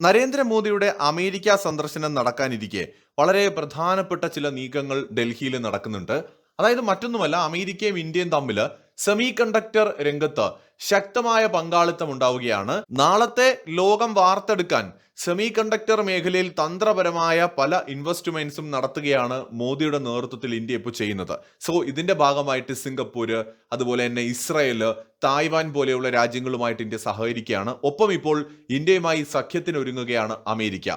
നരേന്ദ്രമോദിയുടെ അമേരിക്ക സന്ദർശനം നടക്കാനിരിക്കെ വളരെ പ്രധാനപ്പെട്ട ചില നീക്കങ്ങൾ ഡൽഹിയിൽ നടക്കുന്നുണ്ട്. അതായത് മറ്റൊന്നുമല്ല അമേരിക്കയും ഇന്ത്യയും തമ്മിൽ സെമി കണ്ടക്ടർ രംഗത്ത് ശക്തമായ പങ്കാളിത്തം ഉണ്ടാവുകയാണ്. നാളത്തെ ലോകം വാർത്തെടുക്കാൻ സെമി കണ്ടക്ടർ മേഖലയിൽ തന്ത്രപരമായ പല ഇൻവെസ്റ്റ്മെന്റ്സും നടത്തുകയാണ് മോദിയുടെ നേതൃത്വത്തിൽ ഇന്ത്യ ഇപ്പോൾ ചെയ്യുന്നത്. സോ ഇതിന്റെ ഭാഗമായിട്ട് സിംഗപ്പൂര് അതുപോലെ തന്നെ ഇസ്രായേൽ തായ്വാൻ പോലെയുള്ള രാജ്യങ്ങളുമായിട്ട് ഇന്ത്യ സഹകരിക്കുകയാണ്. ഒപ്പം ഇപ്പോൾ ഇന്ത്യയുമായി സഖ്യത്തിനൊരുങ്ങുകയാണ് അമേരിക്ക.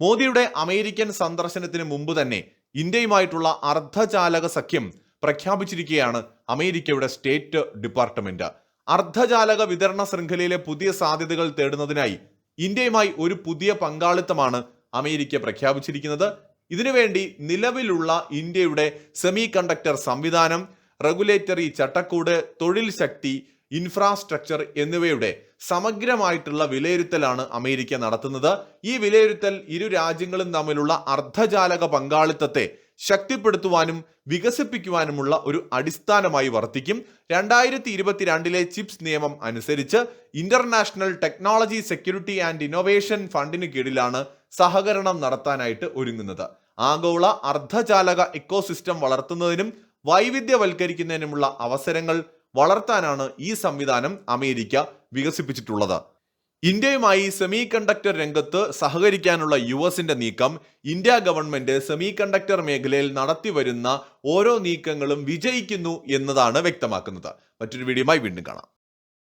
മോദിയുടെ അമേരിക്കൻ സന്ദർശനത്തിന് മുമ്പ് തന്നെ ഇന്ത്യയുമായിട്ടുള്ള അർദ്ധചാലക സഖ്യം പ്രഖ്യാപിച്ചിരിക്കുകയാണ് അമേരിക്കയുടെ സ്റ്റേറ്റ് ഡിപ്പാർട്ട്മെന്റ്. അർദ്ധചാലക വിതരണ ശൃംഖലയിലെ പുതിയ സാധ്യതകൾ തേടുന്നതിനായി ഇന്ത്യയുമായി ഒരു പുതിയ പങ്കാളിത്തമാണ് അമേരിക്ക പ്രഖ്യാപിച്ചിരിക്കുന്നത്. ഇതിനുവേണ്ടി നിലവിലുള്ള ഇന്ത്യയുടെ സെമി കണ്ടക്ടർ സംവിധാനം റെഗുലേറ്ററി ചട്ടക്കൂട് തൊഴിൽ ശക്തി ഇൻഫ്രാസ്ട്രക്ചർ എന്നിവയുടെ സമഗ്രമായിട്ടുള്ള വിലയിരുത്തലാണ് അമേരിക്ക നടത്തുന്നത്. ഈ വിലയിരുത്തൽ ഇരു രാജ്യങ്ങളും തമ്മിലുള്ള അർദ്ധചാലക പങ്കാളിത്തത്തെ ശക്തിപ്പെടുത്തുവാനും വികസിപ്പിക്കുവാനുമുള്ള ഒരു അടിസ്ഥാനമായി വർത്തിക്കും. രണ്ടായിരത്തി ഇരുപത്തിരണ്ടിലെ ചിപ്സ് നിയമം അനുസരിച്ച് international technology security and innovation ഫണ്ടിന് കീഴിലാണ് സഹകരണം നടത്താനായിട്ട് ഒരുങ്ങുന്നത്. ആഗോള അർദ്ധചാലക ഇക്കോസിസ്റ്റം വളർത്തുന്നതിനും വൈവിധ്യവൽക്കരിക്കുന്നതിനുമുള്ള അവസരങ്ങൾ വളർത്താനാണ് ഈ സംവിധാനം അമേരിക്ക വികസിപ്പിച്ചിട്ടുള്ളത്. ഇന്ത്യയുമായി സെമി കണ്ടക്ടർ രംഗത്ത് സഹകരിക്കാനുള്ള യു എസിന്റെ നീക്കം ഇന്ത്യ ഗവൺമെന്റ് സെമി കണ്ടക്ടർ മേഖലയിൽ നടത്തിവരുന്ന ഓരോ നീക്കങ്ങളും വിജയിക്കുന്നു എന്നതാണ് വ്യക്തമാക്കുന്നത്. മറ്റൊരു വീഡിയോയുമായി വീണ്ടും കാണാം.